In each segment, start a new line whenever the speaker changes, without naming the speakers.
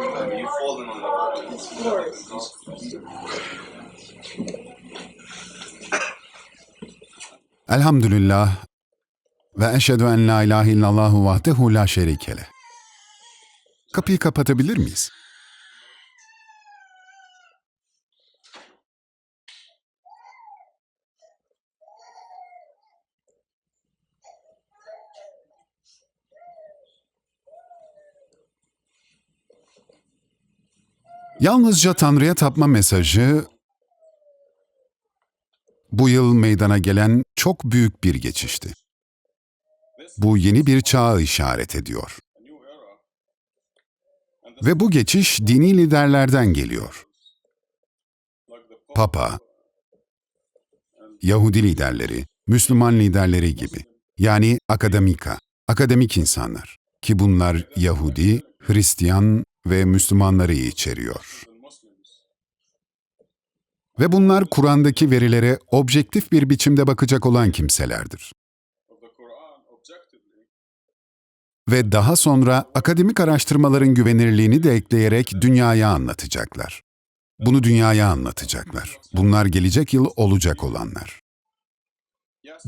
I mean, you falling on the
Of course.
Elhamdülillah ve eşhedü en la ilahe illallahu vahdehu la şerike leh. Kapıyı kapatabilir miyiz? Yalnızca Tanrı'ya tapma mesajı bu yıl meydana gelen çok büyük bir geçişti. Bu yeni bir çağı işaret ediyor. Ve bu geçiş dini liderlerden geliyor. Papa, Yahudi liderleri, Müslüman liderleri gibi. Yani akademika, akademik insanlar. Ki bunlar Yahudi, Hristiyan ve Müslümanları içeriyor. Ve bunlar Kur'an'daki verilere objektif bir biçimde bakacak olan kimselerdir. Ve daha sonra akademik araştırmaların güvenirliğini de ekleyerek dünyaya anlatacaklar. Bunu dünyaya anlatacaklar. Bunlar gelecek yıl olacak olanlar.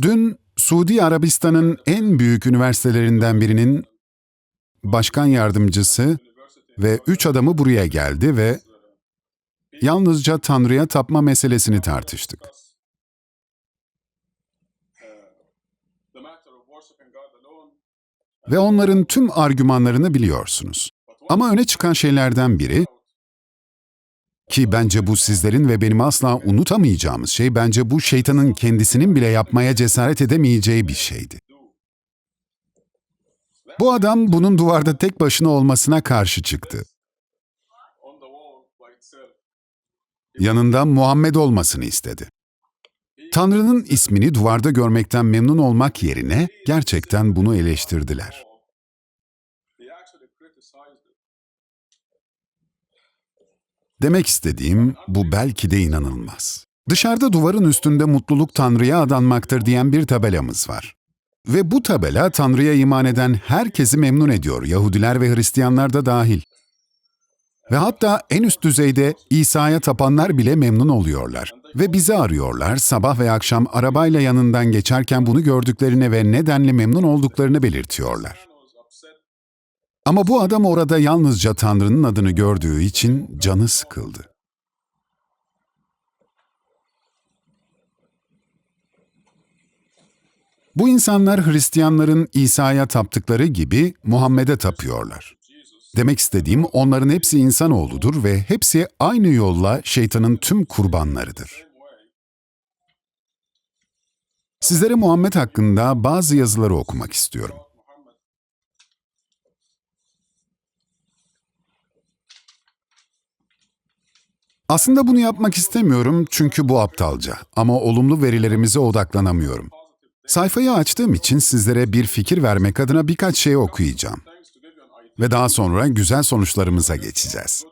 Dün Suudi Arabistan'ın en büyük üniversitelerinden birinin başkan yardımcısı ve üç adamı buraya geldi ve yalnızca Tanrı'ya tapma meselesini tartıştık. Ve onların tüm argümanlarını biliyorsunuz. Ama öne çıkan şeylerden biri, ki bence bu sizlerin ve benim asla unutamayacağımız şey, bence bu şeytanın kendisinin bile yapmaya cesaret edemeyeceği bir şeydi. Bu adam bunun duvarda tek başına olmasına karşı çıktı. Yanında Muhammed olmasını istedi. Tanrı'nın ismini duvarda görmekten memnun olmak yerine gerçekten bunu eleştirdiler. Demek istediğim bu belki de inanılmaz. Dışarıda duvarın üstünde mutluluk Tanrı'ya adanmaktır diyen bir tabelamız var. Ve bu tabela Tanrı'ya iman eden herkesi memnun ediyor, Yahudiler ve Hristiyanlar da dahil. Ve hatta en üst düzeyde İsa'ya tapanlar bile memnun oluyorlar. Ve bizi arıyorlar, sabah ve akşam arabayla yanından geçerken bunu gördüklerini ve nedenle memnun olduklarını belirtiyorlar. Ama bu adam orada yalnızca Tanrı'nın adını gördüğü için canı sıkıldı. Bu insanlar Hristiyanların İsa'ya taptıkları gibi Muhammed'e tapıyorlar. Demek istediğim onların hepsi insanoğludur ve hepsi aynı yolla şeytanın tüm kurbanlarıdır. Sizlere Muhammed hakkında bazı yazıları okumak istiyorum. Aslında bunu yapmak istemiyorum çünkü bu aptalca ama olumlu verilerimize odaklanamıyorum. Sayfayı açtığım için sizlere bir fikir vermek adına birkaç şey okuyacağım. Ve daha sonra güzel sonuçlarımıza geçeceğiz.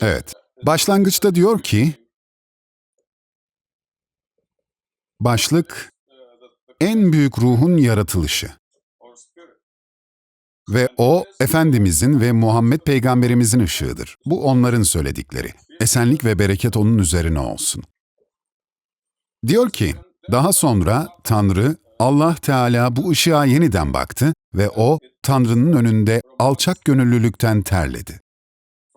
Evet. Başlangıçta diyor ki, başlık, en büyük ruhun yaratılışı. Ve o, Efendimizin ve Muhammed peygamberimizin ışığıdır. Bu onların söyledikleri. Esenlik ve bereket onun üzerine olsun. Diyor ki, daha sonra Tanrı, Allah Teala bu ışığa yeniden baktı ve o, Tanrı'nın önünde alçak gönüllülükten terledi.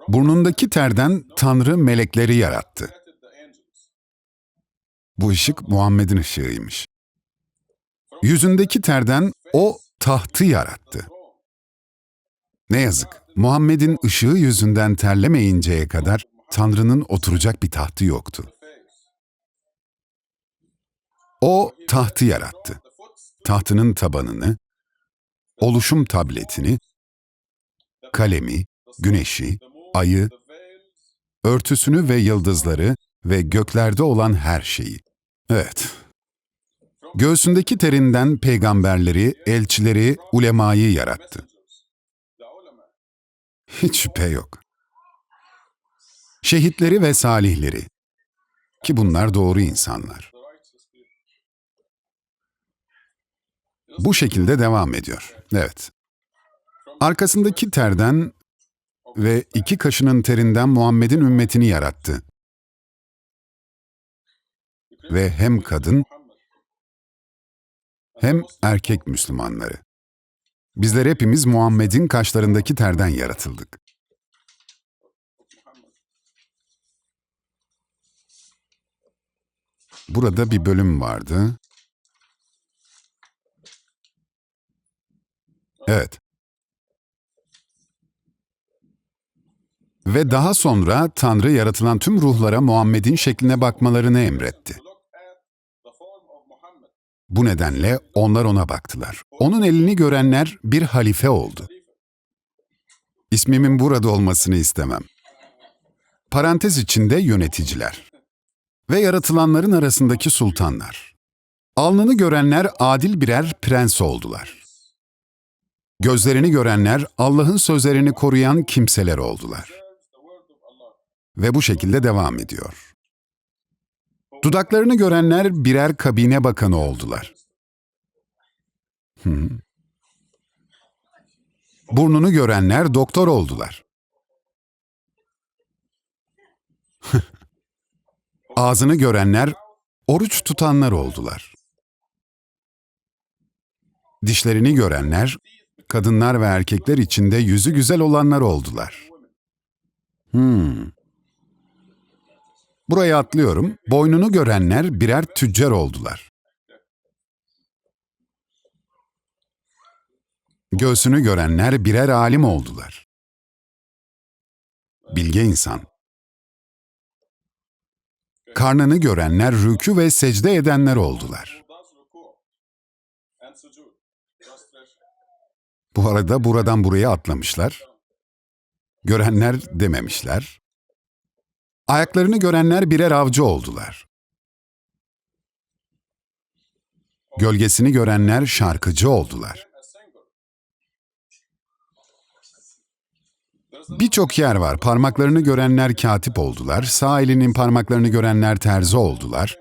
Burnundaki terden Tanrı melekleri yarattı. Bu ışık Muhammed'in ışığıymış. Yüzündeki terden o tahtı yarattı. Ne yazık, Muhammed'in ışığı yüzünden terlemeyinceye kadar Tanrı'nın oturacak bir tahtı yoktu. O tahtı yarattı. Tahtının tabanını, oluşum tabletini, kalemi, güneşi, ayı, örtüsünü ve yıldızları ve göklerde olan her şeyi. Evet. Göğsündeki terinden peygamberleri, elçileri, ulemayı yarattı. Hiç şüphe yok. Şehitleri ve salihleri. Ki bunlar doğru insanlar. Bu şekilde devam ediyor. Evet. Arkasındaki terden ve iki kaşının terinden Muhammed'in ümmetini yarattı. Ve hem kadın hem erkek Müslümanları. Bizler hepimiz Muhammed'in kaşlarındaki terden yaratıldık. Burada bir bölüm vardı. Evet. Ve daha sonra Tanrı yaratılan tüm ruhlara Muhammed'in şekline bakmalarını emretti. Bu nedenle onlar ona baktılar. Onun elini görenler bir halife oldu. İsmimin burada olmasını istemem. Parantez içinde yöneticiler. Ve yaratılanların arasındaki sultanlar. Alnını görenler adil birer prens oldular. Gözlerini görenler Allah'ın sözlerini koruyan kimseler oldular. Ve bu şekilde devam ediyor. Dudaklarını görenler birer kabine bakanı oldular. Burnunu görenler doktor oldular. Ağzını görenler oruç tutanlar oldular. Dişlerini görenler kadınlar ve erkekler içinde yüzü güzel olanlar oldular. Hmm. Buraya atlıyorum. Boynunu görenler birer tüccar oldular. Göğsünü görenler birer alim oldular. Bilge insan. Karnını görenler rükü ve secde edenler oldular. Bu arada buradan buraya atlamışlar. Görenler dememişler. Ayaklarını görenler birer avcı oldular. Gölgesini görenler şarkıcı oldular. Birçok yer var. Parmaklarını görenler katip oldular. Sağ elinin parmaklarını görenler terzi oldular.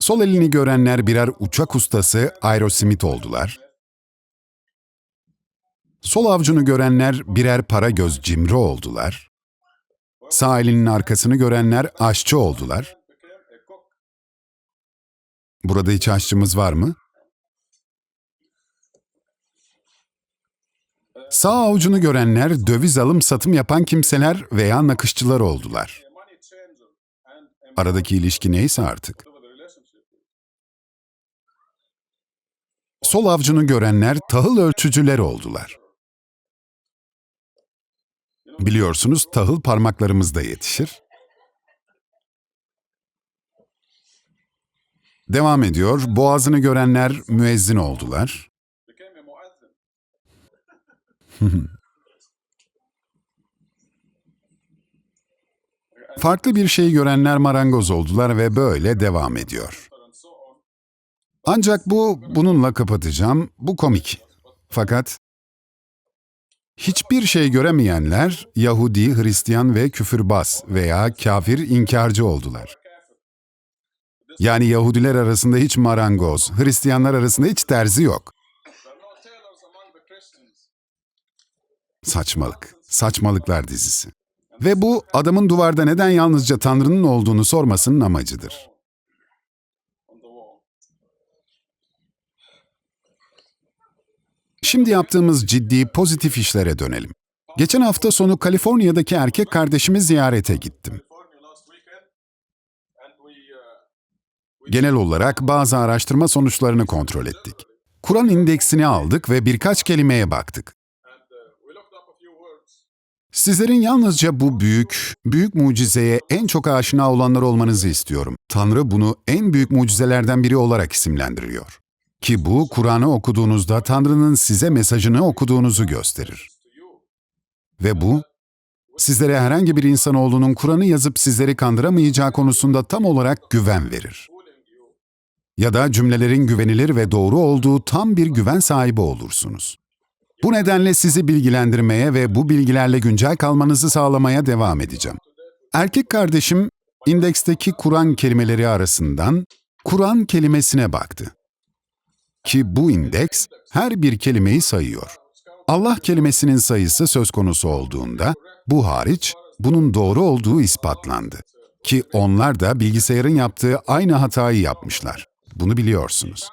Sol elini görenler birer uçak ustası Aerosmith oldular. Sol avcunu görenler birer para göz cimri oldular. Sağ elinin arkasını görenler aşçı oldular. Burada hiç aşçımız var mı? Sağ avucunu görenler döviz alım satım yapan kimseler veya nakışçılar oldular. Aradaki ilişki neyse artık. Sol avcunu görenler tahıl ölçücüler oldular. Biliyorsunuz tahıl parmaklarımızda yetişir. Devam ediyor. Boğazını görenler müezzin oldular. Farklı bir şey görenler marangoz oldular ve böyle devam ediyor. Ancak bu, bununla kapatacağım, bu komik. Fakat hiçbir şey göremeyenler Yahudi, Hristiyan ve küfürbaz veya kafir inkarcı oldular. Yani Yahudiler arasında hiç marangoz, Hristiyanlar arasında hiç terzi yok. Saçmalık, saçmalıklar dizisi. Ve bu adamın duvarda neden yalnızca Tanrı'nın olduğunu sormasının amacıdır. Şimdi yaptığımız ciddi pozitif işlere dönelim. Geçen hafta sonu Kaliforniya'daki erkek kardeşimi ziyarete gittim. Genel olarak bazı araştırma sonuçlarını kontrol ettik. Kur'an indeksini aldık ve birkaç kelimeye baktık. Sizlerin yalnızca bu büyük, büyük mucizeye en çok aşina olanlar olmanızı istiyorum. Tanrı bunu en büyük mucizelerden biri olarak isimlendiriyor. Ki bu, Kur'an'ı okuduğunuzda Tanrı'nın size mesajını okuduğunuzu gösterir. Ve bu, sizlere herhangi bir insanoğlunun Kur'an'ı yazıp sizleri kandıramayacağı konusunda tam olarak güven verir. Ya da cümlelerin güvenilir ve doğru olduğu tam bir güven sahibi olursunuz. Bu nedenle sizi bilgilendirmeye ve bu bilgilerle güncel kalmanızı sağlamaya devam edeceğim. Erkek kardeşim indeksteki Kur'an kelimeleri arasından Kur'an kelimesine baktı. Ki bu indeks her bir kelimeyi sayıyor. Allah kelimesinin sayısı söz konusu olduğunda bu hariç bunun doğru olduğu ispatlandı. Ki onlar da bilgisayarın yaptığı aynı hatayı yapmışlar. Bunu biliyorsunuz.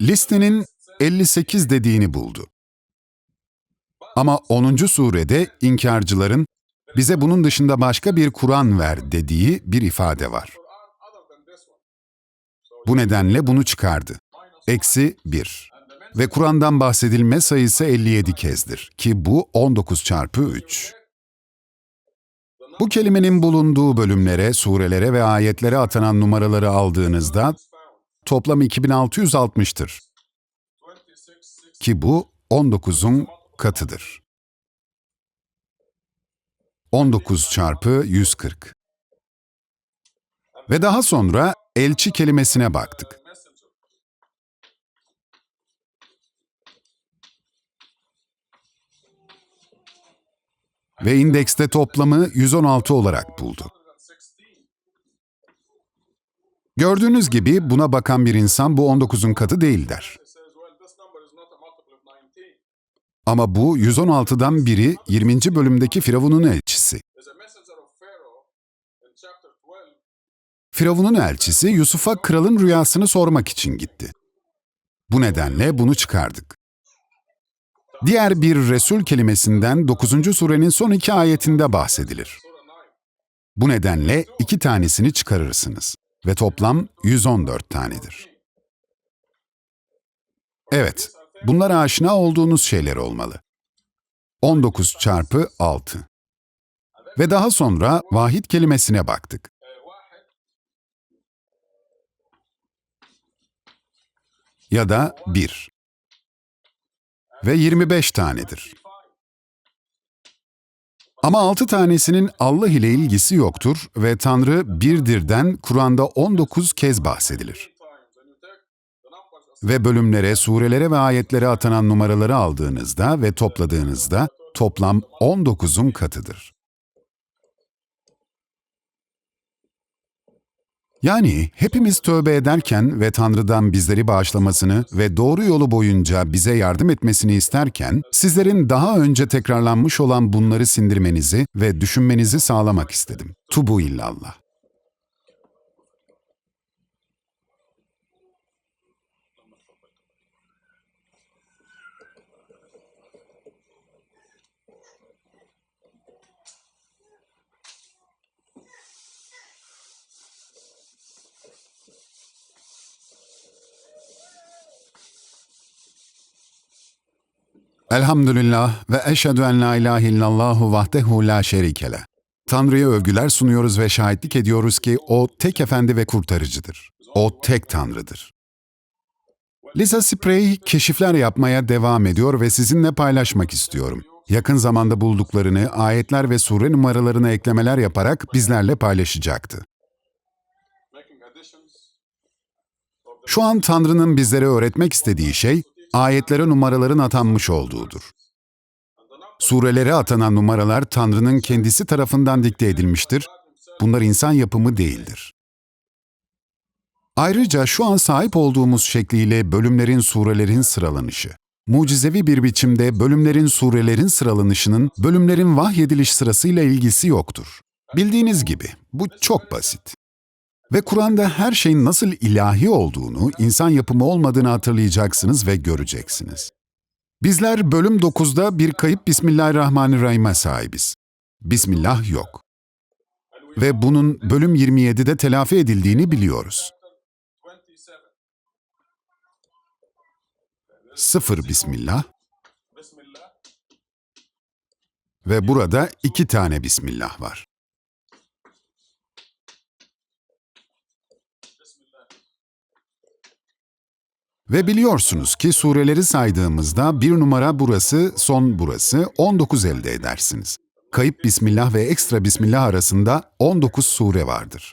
Listenin 58 dediğini buldu. Ama 10. surede inkarcıların bize bunun dışında başka bir Kur'an ver dediği bir ifade var. Bu nedenle bunu çıkardı. Eksi 1. Ve Kur'an'dan bahsedilme sayısı 57 kezdir ki bu 19 çarpı 3. Bu kelimenin bulunduğu bölümlere, surelere ve ayetlere atanan numaraları aldığınızda toplam 2660'tır. Ki bu 19'un katıdır. 19 çarpı 140. Ve daha sonra elçi kelimesine baktık. Ve indekste toplamı 116 olarak buldu. Gördüğünüz gibi buna bakan bir insan bu 19'un katı değil der. Ama bu 116'dan biri 20. bölümdeki Firavun'un elçisi. Firavun'un elçisi Yusuf'a kralın rüyasını sormak için gitti. Bu nedenle bunu çıkardık. Diğer bir Resul kelimesinden 9. surenin son iki ayetinde bahsedilir. Bu nedenle iki tanesini çıkarırsınız ve toplam 114 tanedir. Evet, bunlar aşina olduğunuz şeyler olmalı. 19 çarpı 6. Ve daha sonra vahid kelimesine baktık. Ya da 1. Ve 25 tanedir. Ama 6 tanesinin Allah ile ilgisi yoktur ve Tanrı birdirden Kur'an'da 19 kez bahsedilir. Ve bölümlere, surelere ve ayetlere atanan numaraları aldığınızda ve topladığınızda toplam 19'un katıdır. Yani hepimiz tövbe ederken ve Tanrı'dan bizleri bağışlamasını ve doğru yolu boyunca bize yardım etmesini isterken, sizlerin daha önce tekrarlanmış olan bunları sindirmenizi ve düşünmenizi sağlamak istedim. Tubu illallah. Elhamdülillah ve eşhedü en la ilahe illallahu vahdehu la şerike leh. Tanrı'ya övgüler sunuyoruz ve şahitlik ediyoruz ki O tek efendi ve kurtarıcıdır. O tek Tanrı'dır. Lisa Spray keşifler yapmaya devam ediyor ve sizinle paylaşmak istiyorum. Yakın zamanda bulduklarını ayetler ve sure numaralarına eklemeler yaparak bizlerle paylaşacaktı. Şu an Tanrı'nın bizlere öğretmek istediği şey, ayetlere numaraların atanmış olduğudur. Surelere atanan numaralar Tanrı'nın kendisi tarafından dikte edilmiştir. Bunlar insan yapımı değildir. Ayrıca şu an sahip olduğumuz şekliyle bölümlerin surelerin sıralanışı. Mucizevi bir biçimde bölümlerin surelerin sıralanışının bölümlerin vahyediliş sırasıyla ilgisi yoktur. Bildiğiniz gibi bu çok basit. Ve Kur'an'da her şeyin nasıl ilahi olduğunu, insan yapımı olmadığını hatırlayacaksınız ve göreceksiniz. Bizler bölüm 9'da bir kayıp Bismillahirrahmanirrahim'e sahibiz. Bismillah yok. Ve bunun bölüm 27'de telafi edildiğini biliyoruz. Sıfır Bismillah ve burada iki tane Bismillah var. Ve biliyorsunuz ki sureleri saydığımızda bir numara burası, son burası, 19 elde edersiniz. Kayıp Bismillah ve ekstra Bismillah arasında 19 sure vardır.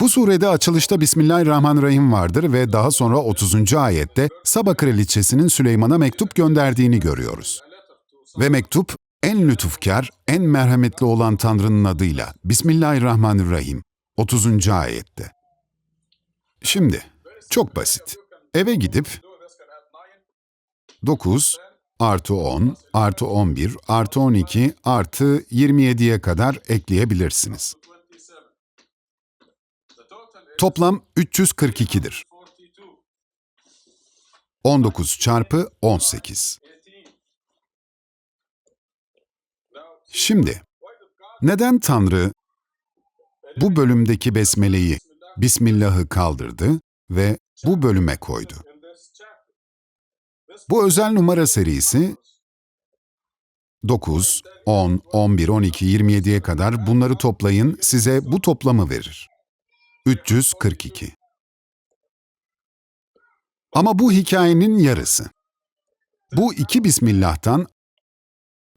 Bu surede açılışta Bismillahirrahmanirrahim vardır ve daha sonra 30. ayette Saba kraliçesinin Süleyman'a mektup gönderdiğini görüyoruz. Ve mektup en lütufkar, en merhametli olan Tanrı'nın adıyla Bismillahirrahmanirrahim 30. ayette. Şimdi çok basit. Eve gidip 9 artı 10 artı 11 artı 12 artı 27'ye kadar ekleyebilirsiniz. Toplam 342'dir. 19 çarpı 18. Şimdi, neden Tanrı bu bölümdeki besmeleyi, Bismillah'ı kaldırdı ve bu bölüme koydu? Bu özel numara serisi 9, 10, 11, 12, 27'ye kadar bunları toplayın size bu toplamı verir. 342. Ama bu hikayenin yarısı. Bu iki Bismillah'tan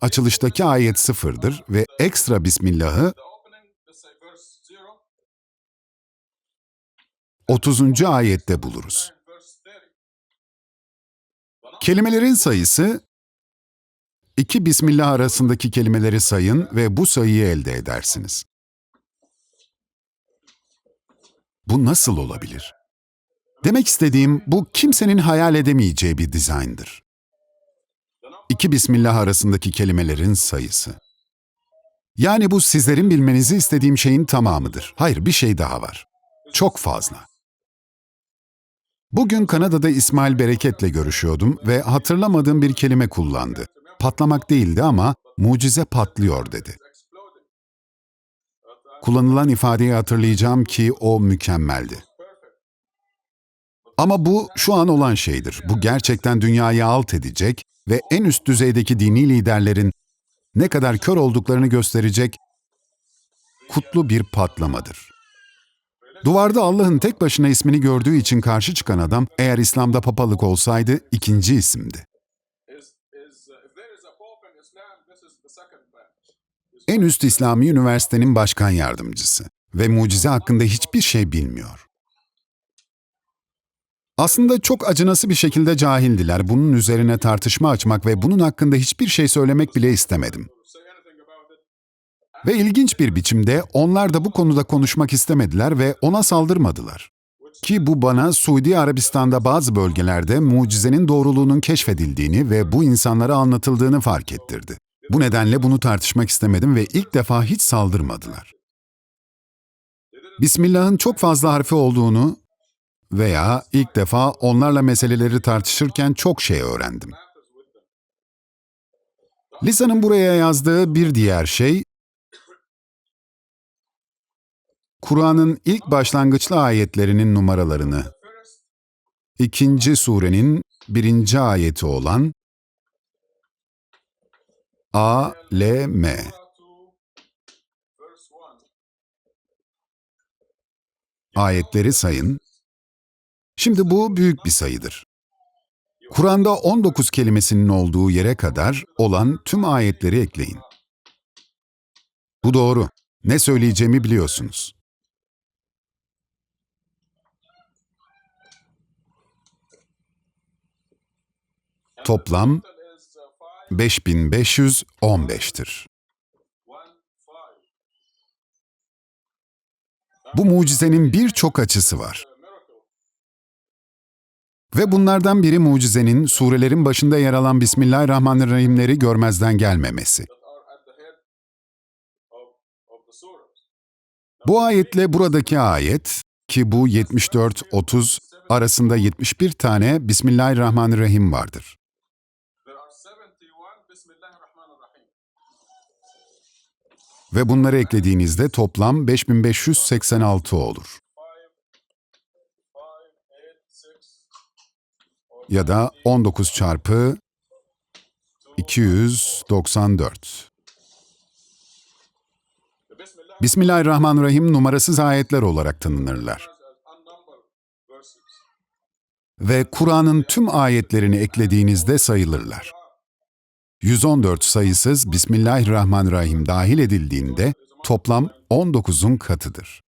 açılıştaki ayet sıfırdır ve ekstra Bismillah'ı 30. ayette buluruz. Kelimelerin sayısı, iki Bismillah arasındaki kelimeleri sayın ve bu sayıyı elde edersiniz. Bu nasıl olabilir? Demek istediğim bu kimsenin hayal edemeyeceği bir dizayndır. İki Bismillah arasındaki kelimelerin sayısı. Yani bu sizlerin bilmenizi istediğim şeyin tamamıdır. Hayır, bir şey daha var. Çok fazla. Bugün Kanada'da İsmail Bereket'le görüşüyordum ve hatırlamadığım bir kelime kullandı. Patlamak değildi ama mucize patlıyor dedi. Kullanılan ifadeyi hatırlayacağım ki o mükemmeldi. Ama bu şu an olan şeydir. Bu gerçekten dünyayı alt edecek ve en üst düzeydeki dini liderlerin ne kadar kör olduklarını gösterecek kutlu bir patlamadır. Duvarda Allah'ın tek başına ismini gördüğü için karşı çıkan adam, eğer İslam'da papalık olsaydı ikinci isimdi. En üst İslami üniversitenin başkan yardımcısı ve mucize hakkında hiçbir şey bilmiyor. Aslında çok acınası bir şekilde cahildiler. Bunun üzerine tartışma açmak ve bunun hakkında hiçbir şey söylemek bile istemedim. Ve ilginç bir biçimde onlar da bu konuda konuşmak istemediler ve ona saldırmadılar. Ki bu bana Suudi Arabistan'da bazı bölgelerde mucizenin doğruluğunun keşfedildiğini ve bu insanlara anlatıldığını fark ettirdi. Bu nedenle bunu tartışmak istemedim ve ilk defa hiç saldırmadılar. Bismillah'ın çok fazla harfi olduğunu veya ilk defa onlarla meseleleri tartışırken çok şey öğrendim. Lisa'nın buraya yazdığı bir diğer şey, Kur'an'ın ilk başlangıçlı ayetlerinin numaralarını, ikinci surenin birinci ayeti olan A, L, M. Ayetleri sayın. Şimdi bu büyük bir sayıdır. Kur'an'da 19 kelimesinin olduğu yere kadar olan tüm ayetleri ekleyin. Bu doğru. Ne söyleyeceğimi biliyorsunuz. Toplam 5515'tir. Bu mucizenin birçok açısı var. Ve bunlardan biri mucizenin surelerin başında yer alan Bismillahirrahmanirrahimleri görmezden gelmemesi. Bu ayetle buradaki ayet ki bu 74-30 arasında 71 tane Bismillahirrahmanirrahim vardır. Ve bunları eklediğinizde toplam 5586 olur. Ya da 19 çarpı 294. Bismillahirrahmanirrahim numarasız ayetler olarak tanınırlar. Ve Kur'an'ın tüm ayetlerini eklediğinizde sayılırlar. 114 sayısız Bismillahirrahmanirrahim dahil edildiğinde toplam 19'un katıdır.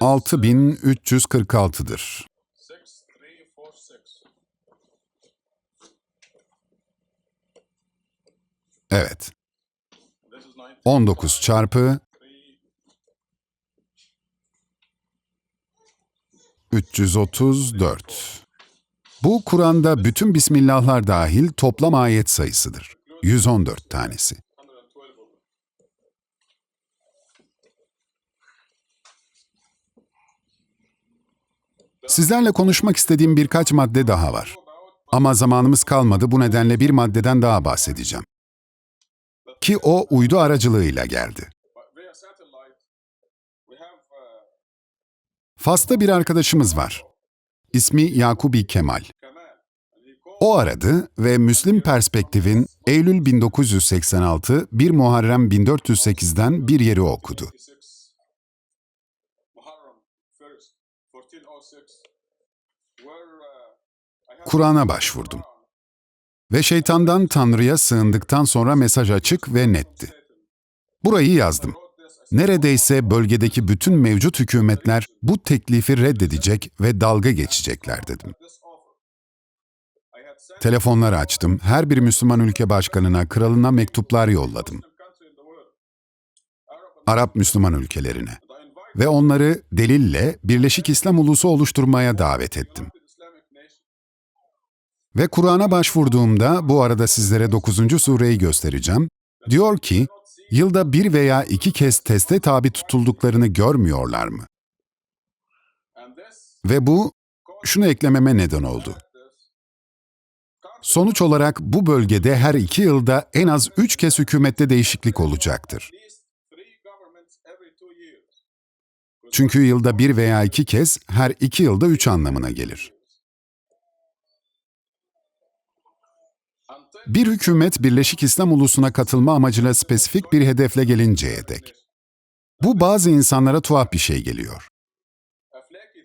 6346'dır.
6346.
Evet.
This is 19.
19 çarpı 334. Bu Kur'an'da bütün Bismillahlar dahil toplam ayet sayısıdır. 114 tanesi.
112 of them.
Sizlerle konuşmak istediğim birkaç madde daha var. Ama zamanımız kalmadı bu nedenle bir maddeden daha bahsedeceğim. Ki o uydu aracılığıyla geldi. Fas'ta bir arkadaşımız var. İsmi Yakubi Kemal. O aradı ve Müslim Perspektif'in Eylül 1986, 1 Muharrem 1408'den bir yeri okudu.
56 Muharram 1st, 1406, where I have
Kur'an'a başvurdum. Ve şeytandan Tanrı'ya sığındıktan sonra mesaj açık ve netti. Burayı yazdım. Neredeyse bölgedeki bütün mevcut hükümetler bu teklifi reddedecek ve dalga geçecekler dedim. Telefonları açtım, her bir Müslüman ülke başkanına, kralına mektuplar yolladım. Arap Müslüman ülkelerine. Ve onları delille Birleşik İslam Ulusu oluşturmaya davet ettim. Ve Kur'an'a başvurduğumda bu arada sizlere 9. sureyi göstereceğim. Diyor ki, yılda bir veya iki kez teste tabi tutulduklarını görmüyorlar mı? Ve bu, şunu eklememe neden oldu. Sonuç olarak bu bölgede her iki yılda en az üç kez hükümette değişiklik olacaktır. Çünkü yılda bir veya iki kez her iki yılda üç anlamına gelir. Bir hükümet Birleşik İslam Ulusu'na katılma amacıyla spesifik bir hedefle gelinceye dek. Bu bazı insanlara tuhaf bir şey geliyor.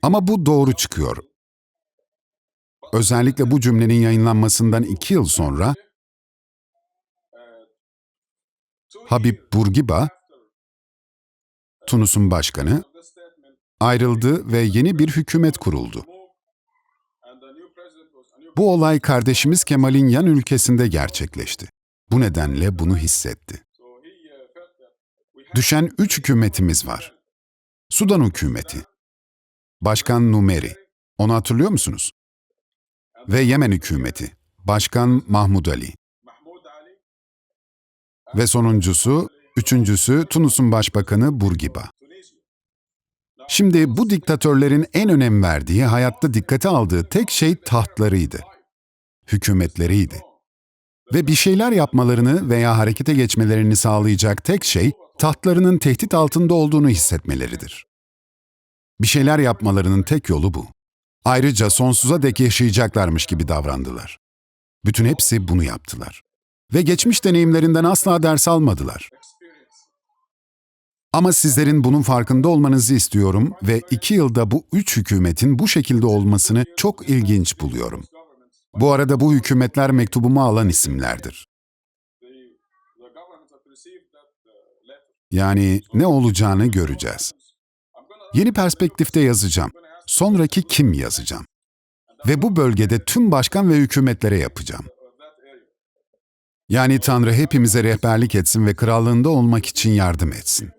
Ama bu doğru çıkıyor. Özellikle bu cümlenin yayınlanmasından iki yıl sonra Habib Bourguiba,
after
Tunus'un başkanı, ayrıldı ve yeni bir hükümet kuruldu. Bu olay kardeşimiz Kemal'in yan ülkesinde gerçekleşti. Bu nedenle bunu hissetti. Düşen üç hükümetimiz var. Sudan hükümeti, Başkan Numeri, onu hatırlıyor musunuz? Ve Yemen hükümeti, Başkan Mahmud Ali. Ve sonuncusu, üçüncüsü Tunus'un başbakanı Bourguiba. Şimdi bu diktatörlerin en önem verdiği, hayatta dikkate aldığı tek şey tahtlarıydı, hükümetleriydi. Ve bir şeyler yapmalarını veya harekete geçmelerini sağlayacak tek şey, tahtlarının tehdit altında olduğunu hissetmeleridir. Bir şeyler yapmalarının tek yolu bu. Ayrıca sonsuza dek yaşayacaklarmış gibi davrandılar. Bütün hepsi bunu yaptılar. Ve geçmiş deneyimlerinden asla ders almadılar. Ama sizlerin bunun farkında olmanızı istiyorum ve iki yılda bu üç hükümetin bu şekilde olmasını çok ilginç buluyorum. Bu arada bu hükümetler mektubumu alan isimlerdir. Yani ne olacağını göreceğiz. Yeni perspektifte yazacağım. Sonraki kim yazacağım. Ve bu bölgede tüm başkan ve hükümetlere yapacağım. Yani Tanrı hepimize rehberlik etsin ve krallığında olmak için yardım etsin.